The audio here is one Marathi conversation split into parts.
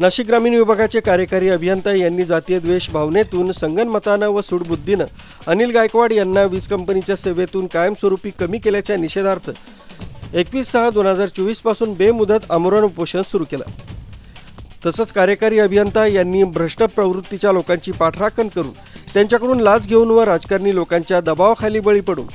नाशिक ग्रामीण विभागाचे कार्यकारी अभियंता यांनी जातीय द्वेष भावनेतून संगनमतानं व सूडबुद्धीनं अनिल गायकवाड यांना वीज कंपनीच्या सेवेतून कायमस्वरूपी कमी केल्याच्या निषेधार्थ एकवीस सहा दोन हजार चोवीसपासून बेमुदत आमरण उपोषण सुरू केलं. तसंच कार्यकारी अभियंता यांनी भ्रष्ट प्रवृत्तीच्या लोकांची पाठराखण करून त्यांच्याकडून लाच घेऊन व राजकारणी लोकांच्या दबावाखाली बळी पडून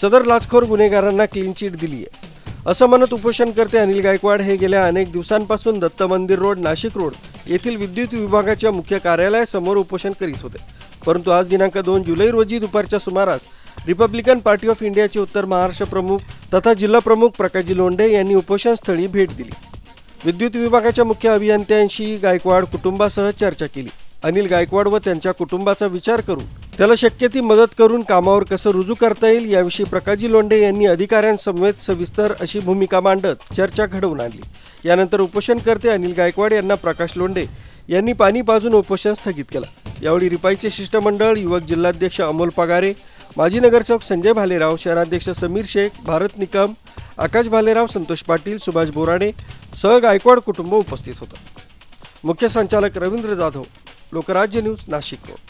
सदर लाचखोर गुन्हेगारांना क्लीन चिट दिली आहे असं म्हणत उपोषणकर्ते अनिल गायकवाड हे गेल्या अनेक दिवसांपासून दत्त मंदिर रोड नाशिक रोड येथील विद्युत विभागाच्या मुख्य कार्यालयासमोर उपोषण करीत होते. परंतु आज दिनांक दोन जुलै रोजी दुपारच्या सुमारास रिपब्लिकन पार्टी ऑफ इंडियाचे उत्तर महाराष्ट्र प्रमुख तथा जिल्हा प्रमुख प्रकाशजी लोंढे यांनी उपोषणस्थळी भेट दिली. विद्युत विभागाच्या मुख्य अभियंत्यांशी गायकवाड कुटुंबासह चर्चा केली. अनिल गायकवाड व त्यांच्या कुटुंबाचा विचार करून त्याला शक्य ती मदत करून कामावर कसं रुजू करता येईल याविषयी प्रकाशजी लोंढे यांनी अधिकाऱ्यांसमवेत सविस्तर अशी भूमिका मांडत चर्चा घडवून आणली. यानंतर उपोषणकर्ते अनिल गायकवाड यांना प्रकाश लोंढे यांनी पाणी पाजून उपोषण स्थगित केलं. यावेळी रिपाईचे शिष्टमंडळ युवक जिल्हाध्यक्ष अमोल पगारे माजी नगरसेवक संजय भालेराव शहराध्यक्ष समीर शेख भारत निकम आकाश भालेराव संतोष पाटील सुभाष बोराडे सह गायकवाड कुटुंब उपस्थित होतं. मुख्य संचालक रवींद्र जाधव लोकराज्य न्यूज नाशिक रोड